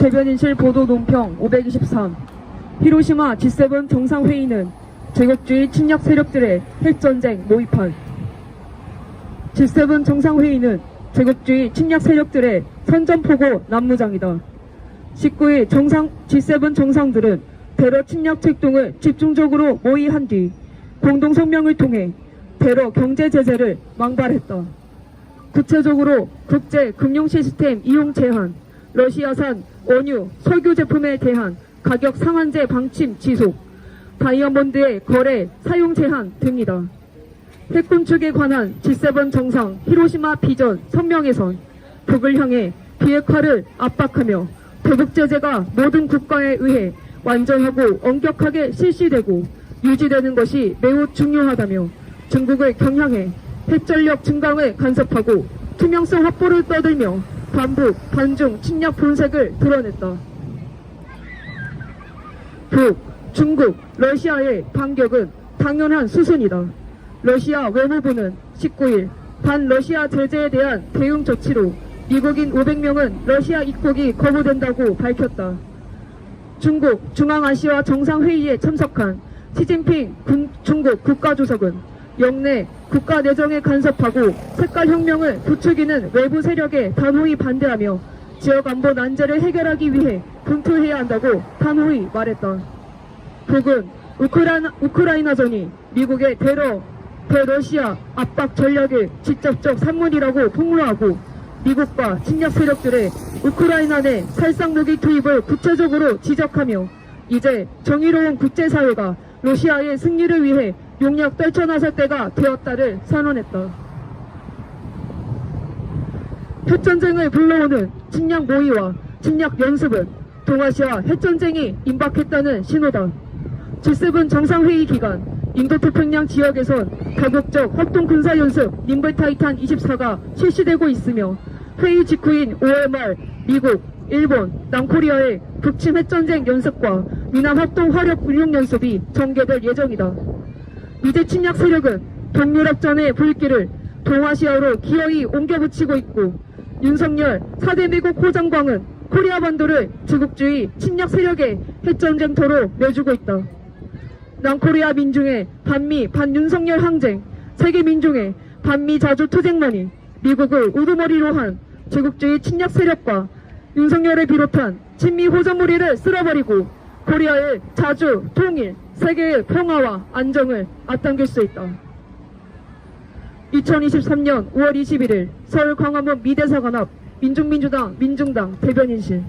대변인실 보도 논평 523 히로시마 G7 정상회의는 제국주의 침략 세력들의 핵전쟁 모의판 G7 정상회의는 제국주의 침략 세력들의 선전포고 난무장이다. 19일 정상, G7 정상들은 테러 침략 책동을 집중적으로 모의한 뒤 공동성명을 통해 테러 경제 제재를 망발했다. 구체적으로 국제 금융 시스템 이용 제한, 러시아산 원유, 석유 제품에 대한 가격 상한제 방침 지속, 다이아몬드의 거래 사용 제한 등이다. 핵군축에 관한 G7 정상 히로시마 비전 성명에선 북을 향해 비핵화를 압박하며 대북 제재가 모든 국가에 의해 완전하고 엄격하게 실시되고 유지되는 것이 매우 중요하다며 중국을 경향해 핵전력 증강을 간섭하고 투명성 확보를 떠들며 반북, 반중, 침략 본색을 드러냈다. 북, 중국, 러시아의 반격은 당연한 수순이다. 러시아 외무부는 19일 반 러시아 제재에 대한 대응 조치로 미국인 500명은 러시아 입국이 거부된다고 밝혔다. 중국 중앙아시아 정상회의에 참석한 시진핑 군- 중국 국가주석은 영내 국가 내정에 간섭하고 색깔 혁명을 부추기는 외부 세력에 단호히 반대하며 지역 안보 난제를 해결하기 위해 분투해야 한다고 단호히 말했다. 북은 우크라이나, 우크라이나전이 미국의 테러, 대러시아 압박 전략의 직접적 산물이라고 폭로하고 미국과 침략 세력들의 우크라이나 내 살상 무기 투입을 구체적으로 지적하며 이제 정의로운 국제사회가 러시아의 승리를 위해 용력 떨쳐나설 때가 되었다를 선언했다. 핵전쟁을 불러오는 침략 모의와 침략 연습은 동아시아 핵전쟁이 임박했다는 신호다. G7 정상회의 기간 인도태평양 지역에선 가국적 합동 군사연습 님블타이탄 24가 실시되고 있으며 회의 직후인 5월 말 미국, 일본, 남코리아의 북침 핵전쟁 연습과 미남 합동 화력 운용 연습이 전개될 예정이다. 이제 침략 세력은 동유럽전의 불길을 동아시아로 기어이 옮겨붙이고 있고 윤석열 4대 미국 호장광은 코리아 반도를 제국주의 침략 세력의 핵전쟁터로 내주고 있다. 남코리아 민중의 반미 반윤석열 항쟁, 세계 민중의 반미 자주 투쟁만이 미국을 우두머리로 한 제국주의 침략 세력과 윤석열을 비롯한 친미 호전무리를 쓸어버리고 코리아의 자주, 통일, 세계의 평화와 안정을 앞당길 수 있다. 2023년 5월 21일 서울 광화문 미대사관 앞 민중민주당 민중당 대변인실